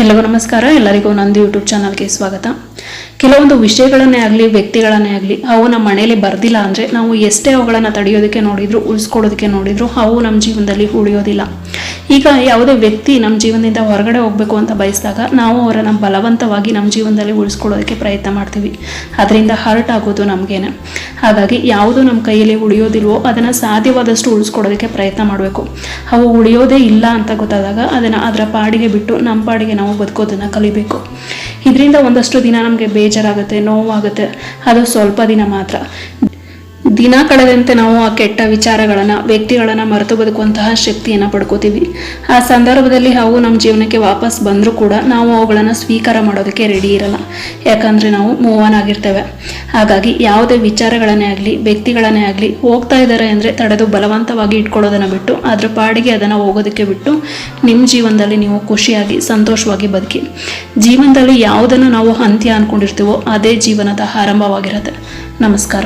ಎಲ್ಲರಿಗೂ ನಮಸ್ಕಾರ. ಎಲ್ಲರಿಗೂ ನಂದು ಯೂಟ್ಯೂಬ್ ಚಾನಲ್ಗೆ ಸ್ವಾಗತ. ಕೆಲವೊಂದು ವಿಷಯಗಳನ್ನೇ ಆಗಲಿ, ವ್ಯಕ್ತಿಗಳನ್ನೇ ಆಗಲಿ, ಅವು ನಮ್ಮ ಮನೆಯಲ್ಲಿ ಬರ್ದಿಲ್ಲ ಅಂದರೆ ನಾವು ಎಷ್ಟೇ ಅವುಗಳನ್ನು ತಡೆಯೋದಕ್ಕೆ ನೋಡಿದ್ರು ಉಳಿಸ್ಕೊಡೋದಕ್ಕೆ ನೋಡಿದ್ರು, ಅವು ನಮ್ಮ ಜೀವನದಲ್ಲಿ ಉಳಿಯೋದಿಲ್ಲ. ಈಗ ಯಾವುದೇ ವ್ಯಕ್ತಿ ನಮ್ಮ ಜೀವನದಿಂದ ಹೊರಗಡೆ ಹೋಗಬೇಕು ಅಂತ ಬಯಸಿದಾಗ ನಾವು ಅವರನ್ನು ಬಲವಂತವಾಗಿ ನಮ್ಮ ಜೀವನದಲ್ಲಿ ಉಳಿಸ್ಕೊಳ್ಳೋದಕ್ಕೆ ಪ್ರಯತ್ನ ಮಾಡ್ತೀವಿ. ಅದರಿಂದ ಹರ್ಟ್ ಆಗೋದು ನಮಗೇನೆ. ಹಾಗಾಗಿ ಯಾವುದು ನಮ್ಮ ಕೈಯಲ್ಲಿ ಉಳಿಯೋದಿಲ್ವೋ ಅದನ್ನು ಸಾಧ್ಯವಾದಷ್ಟು ಉಳಿಸ್ಕೊಡೋದಕ್ಕೆ ಪ್ರಯತ್ನ ಮಾಡಬೇಕು. ಅವು ಉಳಿಯೋದೇ ಇಲ್ಲ ಅಂತ ಗೊತ್ತಾದಾಗ ಅದನ್ನು ಅದರ ಪಾಡಿಗೆ ಬಿಟ್ಟು ನಮ್ಮ ಪಾಡಿಗೆ ನಾವು ಬದುಕೋದನ್ನು ಕಲಿಬೇಕು. ಇದರಿಂದ ಒಂದಷ್ಟು ದಿನ ನಮಗೆ ಬೇಜಾರಾಗುತ್ತೆ, ನೋವಾಗುತ್ತೆ. ಅದು ಸ್ವಲ್ಪ ದಿನ ಮಾತ್ರ. ದಿನ ಕಳೆದಂತೆ ನಾವು ಆ ಕೆಟ್ಟ ವಿಚಾರಗಳನ್ನು, ವ್ಯಕ್ತಿಗಳನ್ನು ಮರೆತು ಬದುಕುವಂತಹ ಶಕ್ತಿಯನ್ನು ಪಡ್ಕೋತೀವಿ. ಆ ಸಂದರ್ಭದಲ್ಲಿ ಅವು ನಮ್ಮ ಜೀವನಕ್ಕೆ ವಾಪಸ್ ಬಂದರೂ ಕೂಡ ನಾವು ಅವುಗಳನ್ನು ಸ್ವೀಕಾರ ಮಾಡೋದಕ್ಕೆ ರೆಡಿ ಇರಲ್ಲ. ಯಾಕಂದರೆ ನಾವು ಮೂವ್ ಆನ್ ಆಗಿರ್ತೇವೆ. ಹಾಗಾಗಿ ಯಾವುದೇ ವಿಚಾರಗಳನ್ನೇ ಆಗಲಿ, ವ್ಯಕ್ತಿಗಳನ್ನೇ ಆಗಲಿ ಹೋಗ್ತಾ ಇದ್ದಾರೆ ಅಂದರೆ ತಡೆದು ಬಲವಂತವಾಗಿ ಇಟ್ಕೊಳ್ಳೋದನ್ನು ಬಿಟ್ಟು, ಅದ್ರ ಪಾಡಿಗೆ ಅದನ್ನು ಹೋಗೋದಕ್ಕೆ ಬಿಟ್ಟು ನಿಮ್ಮ ಜೀವನದಲ್ಲಿ ನೀವು ಖುಷಿಯಾಗಿ, ಸಂತೋಷವಾಗಿ ಬದುಕಿ. ಜೀವನದಲ್ಲಿ ಯಾವುದನ್ನು ನಾವು ಅಂತ್ಯ ಅಂದ್ಕೊಂಡಿರ್ತೀವೋ ಅದೇ ಜೀವನದ ಆರಂಭವಾಗಿರುತ್ತೆ. ನಮಸ್ಕಾರ.